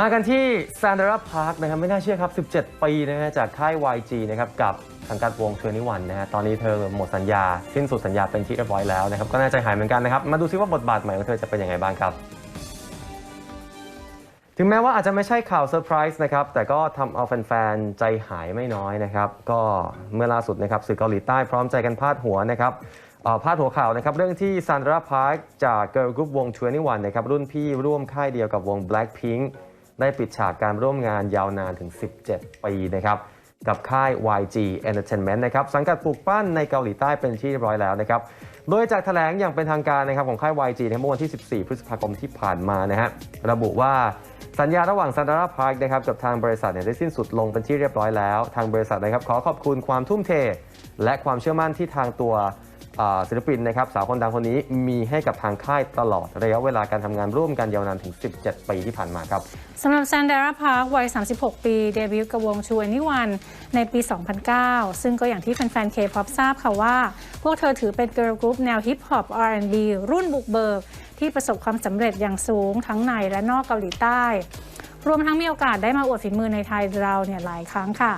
มากันที่ซานดราพาร์คนะครับไม่น่าเชื่อครับ 17 ปีนะฮะจากค่าย YG นะครับกับสังกัดวงเทอร์นิวันนะฮะตอนนี้เธอหมดสัญญา สิ้นสุดสัญญาเป็นที่เรียบร้อยแล้วนะครับก็น่าใจหายเหมือนกันนะครับ มาดูซิว่าบทบาทใหม่ของเธอจะเป็นยังไงบ้างครับถึงแม้ว่าอาจจะไม่ใช่ข่าวเซอร์ไพรส์นะครับ แต่ก็ทำเอาแฟนๆ ใจหายไม่น้อยนะครับ ก็เมื่อล่าสุดนะครับสื่อเกาหลีใต้พร้อมใจกันพาดหัวนะครับพาดหัวข่าวนะครับเรื่องที่ซานดราพาร์คจากเกิร์ลกรุ๊ปวง21นะครับรุ่นพี่ร่วมค่ายเดียวกับวง Blackpink ได้ปิดฉากการร่วมงานยาวนานถึง 17 ปีนะครับกับค่าย YG Entertainment นะครับสังกัดปลูกปั้นในเกาหลีใต้เป็นที่เรียบร้อยแล้วนะครับโดยจากแถลงอย่างเป็นทางการนะครับของค่าย YG ในเมื่อวันที่ 14 พฤษภาคมที่ผ่านมานะฮะระบุว่าสัญญาระหว่างซันดาราพาร์คนะครับกับทางบริษัทเนี่ยได้สิ้นสุดลงเป็นที่เรียบร้อยแล้ว ทางบริษัทนะครับขอขอบคุณความทุ่มเท และความเชื่อมั่นที่ทางตัว อ่าศิลปินนะครับสาวคนดังคนนี้มีให้กับทางค่ายตลอดระยะเวลาการทำงานร่วมกันยาวนานถึง 17 ปีที่ผ่านมาครับ สำหรับซันดาราพาร์ควัย 36 ปี เดบิวต์กับวงชูนิวันในปี 2009 ซึ่งก็อย่างที่แฟนๆ K-POP ทราบค่ะว่า พวกเธอถือเป็นเกิร์ลกรุ๊ปแนวฮิปฮอป R&B รุ่นบุกเบิก ที่ประสบความสำเร็จอย่างสูงทั้งในและนอกเกาหลีใต้ รวมทั้งมีโอกาสได้มาอวดฝีมือในไทยเราเนี่ยหลายครั้งค่ะ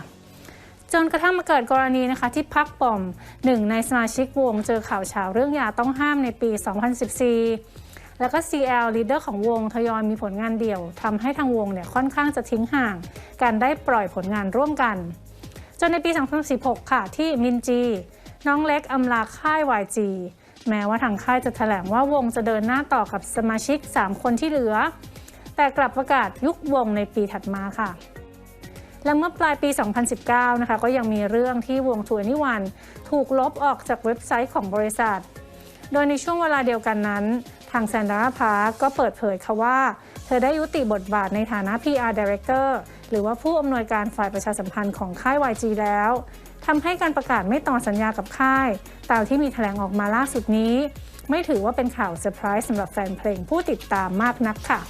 จนกระทั่งมาเกิดกรณีนะคะที่พักป่อมหนึ่งในสมาชิกวงเจอข่าวเช้าเรื่องยาต้องห้ามในปี 2014 แล้วก็ CL leader ของวงทยอยมีผลงานเดี่ยวทำให้ทางวงเนี่ยค่อนข้างจะทิ้งห่างการได้ปล่อยผลงานร่วมกัน จนในปี 2016 ค่ะที่มินจี น้องเล็กอำลาค่าย YG แม้ว่าทางค่ายจะแถลงว่าวงจะเดินหน้าต่อกับสมาชิก 3 คนที่เหลือ แต่กลับประกาศยุบวงในปีถัดมาค่ะ และเมื่อปลายปี 2019 นะคะก็ยังมีเรื่องที่วงทัวร์นิวันถูกลบออกจากเว็บไซต์ของบริษัท โดยในช่วงเวลาเดียวกันนั้น ทางแซนดราพาร์ก็เปิดเผยค่ะว่า เธอได้ยุติบทบาทในฐานะ PR Director หรือว่าผู้อำนวยการฝ่ายประชาสัมพันธ์ของค่าย YG แล้วทำให้การประกาศไม่ต่อสัญญากับค่าย ตามที่มีแถลงออกมาล่าสุดนี้ ไม่ถือว่าเป็นข่าวเซอร์ไพรส์สำหรับแฟนเพลงผู้ติดตามมากนักค่ะ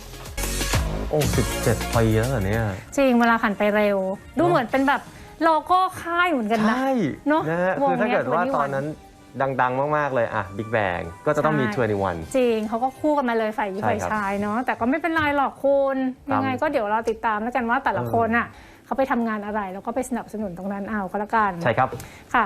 อ้17ปีแล้วเหรอเนี่ย จริงเวลาผ่านไปเร็ว ดูเหมือนเป็นแบบโลโก้ค่ายเหมือนกันนะ ใช่เนอะนะฮะวงคือถ้าเนี้ยเกิดว่า21 ตอนนั้นดังๆมากๆเลยอะ Big Bang ก็จะต้องมี ใช่ 21 จริงเขาก็คู่กันมาเลยฝ่ายหญิงใช่ฝ่ายครับชายเนาะแต่ก็ไม่เป็นไรหรอกคุณตามยังไงก็เดี๋ยวเราติดตามแล้วกันว่าแต่ละเออ คนอะเขาไปทำงานอะไร แล้วก็ไปสนับสนุนตรงนั้นเอาก็แล้วกันใช่ครับ ค่ะ